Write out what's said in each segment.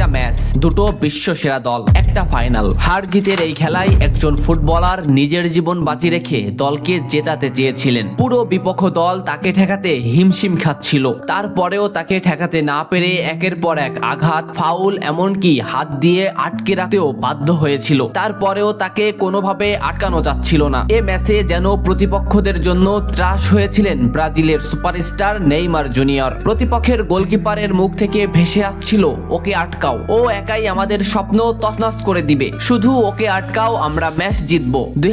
একটা ম্যাচ। দুটো বিশ্ব সেরা দল, একটা ফাইনাল। হার জিতের এই খেলায় একজন ফুটবলার নিজের জীবন বাজি রেখে দলকে জেতাতে চেয়েছিলেন। পুরো বিপক্ষ দল তাকে ঠেকাতে হিমশিম খাচ্ছিল। তারপরেও তাকে ঠেকাতে না পেরে একের পর এক আঘাত, ফাউল, এমনকি হাত দিয়ে আটকে রাখতেও বাধ্য হয়েছিল। তারপরেও তাকে কোনোভাবে আটকানো যাচ্ছিল না। এ ম্যাচে যেন প্রতিপক্ষদের জন্য ত্রাস হয়েছিলেন ব্রাজিলের সুপারস্টার নেইমার জুনিয়র। প্রতিপক্ষের গোলকিপারের মুখ থেকে ভেসে আসছিল, ওকে আটকাও ও একাই আমাদের স্বপ্ন তছনছ করে দিবে। শুধু ওকে আটকাও, আমরা ম্যাচ জিতবো। দুই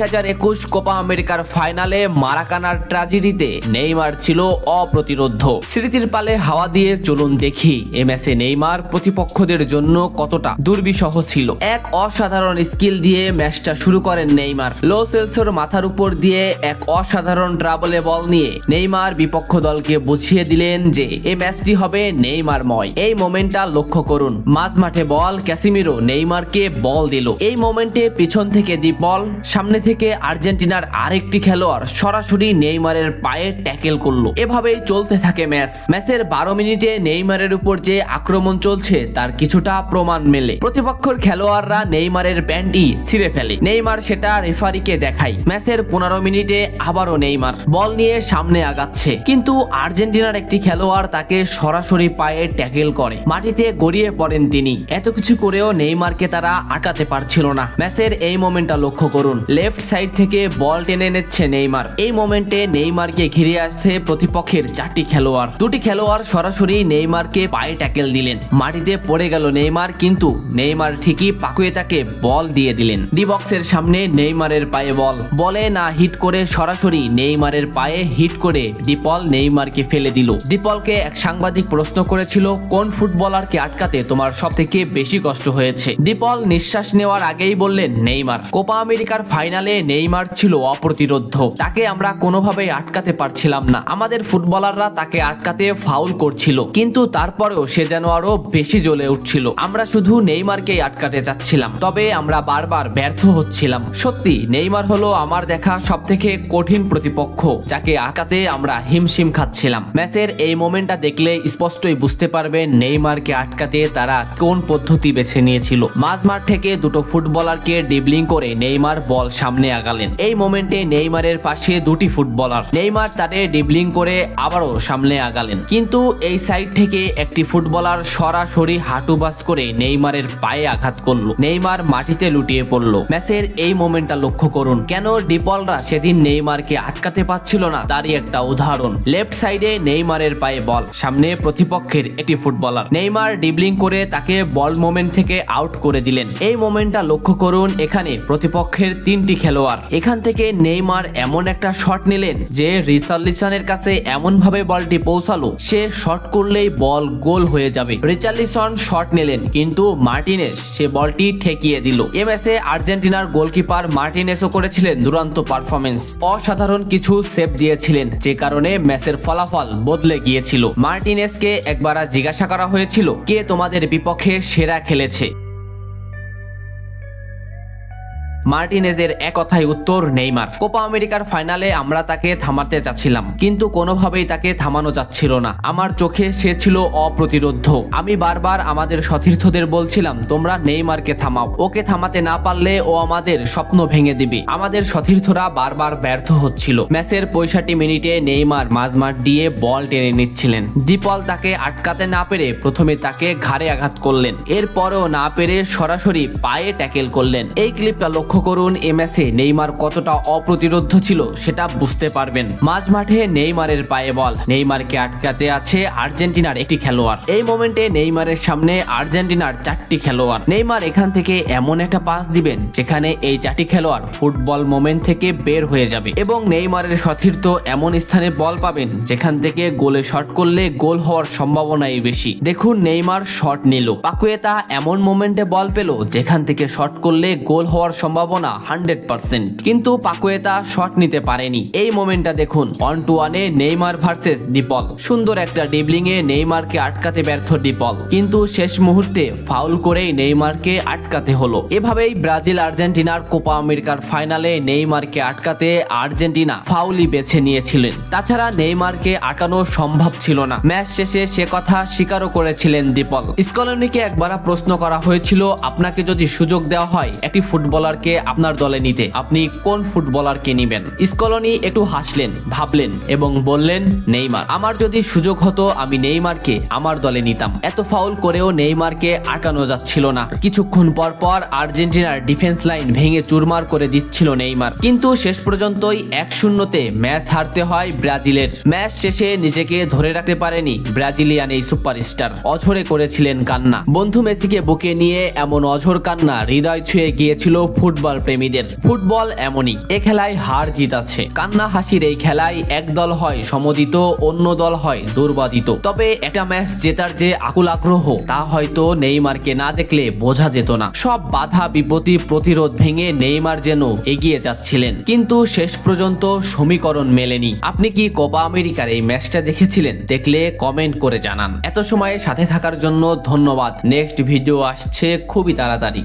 কোপা আমেরিকার ফাইনালে মারাকানার ট্র্যাজেডিতে নেইমার ছিল অপ্রতিরোধ। স্মৃতির পালে হাওয়া দিয়ে চলুন দেখি, এ ম্যাচে নেইমার প্রতিপক্ষদের জন্য কতটা দুর্বিষহ ছিল। এক অসাধারণ স্কিল দিয়ে ম্যাচটা শুরু করেন নেইমার। লো সেলসোর মাথার উপর দিয়ে এক অসাধারণ ট্রাবলে বল নিয়ে নেইমার বিপক্ষ দলকে বুঝিয়ে দিলেন যে এই ম্যাচটি হবে নেইমারময়। এই মোমেন্টটা লক্ষ্য করুন। মাঝ মাঠে বল, ক্যাসিমিরো নেইমারকে বল দিল। এই মোমেন্টে পিছন থেকে দি বল, সামনে থেকে আর্জেন্টিনার আরেকটি খেলোয়াড় সরাসরি নেইমারের পায়ে ট্যাকেল করল। এভাবেই চলতে থাকে ম্যাচ। ম্যাচের বারো মিনিটে নেইমারের উপর যে আক্রমণ চলছে, তার কিছুটা প্রমাণ মেলে। প্রতিপক্ষের খেলোয়াড়রা নেইমারের প্যান্টই ছিঁড়ে ফেলে। নেইমার সেটা রেফারিকে দেখায়। ম্যাচের পনেরো মিনিটে আবারও নেইমার বল নিয়ে সামনে আগাচ্ছে। কিন্তু আর্জেন্টিনার একটি খেলোয়াড় তাকে সরাসরি পায়ে ট্যাকেল করে। মাটিতে গড়িয়ে পড়েন তিনি। এত কিছু করেও নেইমারকে তারা আটকাতে পারছিল না। ম্যাচের এই মোমেন্টটা লক্ষ্য করুন। লেফট সাইড থেকে বল টেনে নিচ্ছে নেইমার। এই মোমেন্টে নেইমারকে ঘিরে আসছে প্রতিপক্ষের চারটি খেলোয়াড়। দুটি খেলোয়াড় সরাসরি নেইমারকে পায়ে ট্যাকেল দিলেন। মাটিতে পড়ে গেল নেইমার, কিন্তু নেইমার ঠিকই পাকুয়ে তাকে বল দিয়ে দিলেন। ডি বক্সের সামনে নেইমারের পায়ে বল। বলে না হিট করে সরাসরি নেইমারের পায়ে হিট করে ডিপল নেইমারকে ফেলে দিল। ডিপলকে এক সাংবাদিক প্রশ্ন করেছিল, কোন ফুটবলারকে আটকাতে তোমার সব থেকে বেশি কষ্ট হয়েছে। দীপল নিঃশ্বাস নেওয়ার আগেই বললেন, নেইমার। কোপা আমেরিকার ফাইনালে নেইমার ছিল অপ্রতিরোধ তাকে আমরা কোনোভাবেই আটকাতে পারছিলাম না। আমাদের ফুটবলাররা তাকে আটকাতে ফাউল করছিল। কিন্তু তারপরেও সে যেন আরও বেশি জ্বলে উঠছিল। আমরা শুধু নেইমারকেই আটকাতে চাচ্ছিলাম। তবে আমরা বারবার ব্যর্থ হচ্ছিলাম। সত্যি, নেইমার হলো আমার দেখা সব থেকে কঠিন প্রতিপক্ষ, যাকে আটকাতে আমরা হিমশিম খাচ্ছিলাম। ম্যাচের এই মোমেন্টটা দেখলে স্পষ্টই বুঝতে পারবেন, নেইমারকে আটকাতে তারা কোন পদ্ধতি বেছে নিয়েছিল? মাঝ মাঠ থেকে দুটো ফুটবলারকে ডিবলিং করে নেইমার বল সামনে আগালেন। এই মোমেন্টে নেইমারের পাশে দুটি ফুটবলার। নেইমার তাদের ডিবলিং করে আবারও সামনে আগালেন। কিন্তু এই সাইড থেকে একটি ফুটবলার সরাসরি হাঁটু বাস করে নেইমারের পায়ে আঘাত করল। নেইমার মাটিতে লুটিয়ে পড়ল। ম্যাচের এই মোমেন্টটা লক্ষ্য করুন। কেন ডিপলরা সেদিন নেইমারকে আটকাতে পারছিল না? তারই একটা উদাহরণ। লেফট সাইডে নেইমারের পায়ে বল, সামনে প্রতিপক্ষের একটি ফুটবলার। নেইমার ডিবলিং করে তাকে বল মোমেন্ট থেকে আউট করে দিলেন। এই মোমেন্টটা লক্ষ্য করুন, এখানে প্রতিপক্ষের তিনটি খেলোয়াড়। এখান থেকে নেইমার এমন একটা শট নিলেন যে রিসার্লিসনের কাছে এমন ভাবে বলটি পৌঁছালো, সে শট করলেই বল গোল হয়ে যাবে। রিচার্লিসন শট নিলেন, কিন্তু মার্টিনেস সে বলটি ঠেকিয়ে দিল। এ ম্যাচে আর্জেন্টিনার গোলকিপার মার্টিনেসও করেছিলেন দুরন্ত পারফরমেন্স অসাধারণ কিছু সেভ দিয়েছিলেন, যে কারণে ম্যাচের ফলাফল বদলে গিয়েছিল। মার্টিনেসকে একবার জিজ্ঞাসা করা হয়েছিল, কে তোমাদের বিপক্ষে সেরা খেলেছে। মার্টিনেজের এক কথায় উত্তর নেইমার। কোপা আমেরিকার ফাইনালে আমরা তাকে থামাতে চাচ্ছিলাম, কিন্তু কোনোভাবেই তাকে থামানো যাচ্ছিল না। আমার চোখে সে ছিল অপ্রতিরোধ। আমি বারবার আমাদের সতীর্থদের বলছিলাম, তোমরা নেইমারকে থামাও। ওকে থামাতে না পারলে ও আমাদের স্বপ্ন ভেঙে দিবে। আমাদের সতীর্থরা বারবার ব্যর্থ হচ্ছিল। ম্যাচের পঁয়ষট্টি মিনিটে নেইমার মাঝমাঠ দিয়ে বল টেনে নিচ্ছিলেন। ডিপল তাকে আটকাতে না পেরে প্রথমে তাকে ঘাড়ে আঘাত করলেন। এরপরেও না পেরে সরাসরি পায়ে ট্যাকেল করলেন। এই ক্লিপটা লক্ষ্য করুন, এ ম্যাচে নেইমার কতটা অপ্রতিরোধ ছিল সেটা বুঝতে পারবেন। মাঝ মাঠে নেইমারের পায়ে বল। নেইমারকে আটকাতে আছে আর্জেন্টিনার একটি খেলোয়াড়। এই মোমেন্টে নেইমারের সামনে আর্জেন্টিনার চারটি খেলোয়াড়। নেইমার এখান থেকে এমন একটা পাস দিবেন, যেখানে এই চারটি খেলোয়াড় ফুটবল মোমেন্ট থেকে বের হয়ে যাবে। এবং নেইমারের সতীর্থ এমন স্থানে বল পাবেন, যেখান থেকে গোলে শট করলে গোল হওয়ার সম্ভাবনাই বেশি। দেখুন, নেইমার শট নিল। পাকুয়েতা এমন মোমেন্টে বল পেল, যেখান থেকে শট করলে গোল হওয়ার সম্ভাবনা সম্ভাবনা হান্ড্রেড পার্সেন্ট কিন্তু পাকুয়েতা শট নিতে পারেনি। এই মোমেন্টটা দেখুন ওয়ান টু ওয়ানে নেইমার ভার্সেস ডিপল সুন্দর একটা ডিবলিং এ নেইমারকে আটকাতে ব্যর্থ ডিপল কিন্তু শেষ মুহূর্তে ফাউল করেই নেইমারকে আটকাতে হলো। এভাবেই ব্রাজিল আর্জেন্টিনার কোপা আমেরিকার ফাইনালে নেইমারকে আটকাতে আর্জেন্টিনা ফাউলই বেছে নিয়েছিলেন। তাছাড়া নেইমারকে আটকানো সম্ভব ছিল না। ম্যাচ শেষে সে কথা স্বীকারও করেছিলেন দীপল। স্কলনিকে একবার প্রশ্ন করা হয়েছিল, আপনাকে যদি সুযোগ দেওয়া হয়, একটি ফুটবলারকে আপনার দলে নিতে। আপনি কোন ফুটবলারকে নেবেন? স্কলনি একটু হাসলেন, ভাবলেন এবং বললেন, নেইমার। আমার যদি সুযোগ হতো, আমি নেইমারকে আমার দলে নিতাম। এত ফাউল করেও নেইমারকে আটকানো যাচ্ছিল না। কিছুক্ষণ পর পর আর্জেন্টিনার ডিফেন্স লাইন ভেঙে চুরমার করে দিচ্ছিল নেইমার। কিন্তু শেষ পর্যন্তই এক শূন্যতে ম্যাচ হারতে হয় ব্রাজিলের। ম্যাচ শেষে নিজেকে ধরে রাখতে পারেনি ব্রাজিলিয়ান এই সুপারস্টার। অঝরে করেছিলেন কান্না। বন্ধু মেসিকে বুকে নিয়ে এমন অঝর কান্না হৃদয় ছুঁয়ে গিয়েছিল ফুটবল প্রেমীদের। ফুটবল এমনই, এ খেলায় হার জিত আছে কান্না হাসির এই খেলায় এক দল হয় সমদিত অন্য দল হয় দুর্বাদিত। তবে একটা ম্যাচ জেতার যে আকুল আগ্রহ, তা হয়তো নেইমারকে না দেখলে বোঝা যেত না। সব বাধা বিপত্তি প্রতিরোধ ভেঙে নেইমার যেন এগিয়ে যাচ্ছিলেন। কিন্তু শেষ পর্যন্ত সমীকরণ মেলেনি। আপনি কি কোপা আমেরিকার এই ম্যাচটা দেখেছিলেন? দেখলে কমেন্ট করে জানান। এত সময় সাথে থাকার জন্য ধন্যবাদ। নেক্সট ভিডিও আসছে খুবই তাড়াতাড়ি।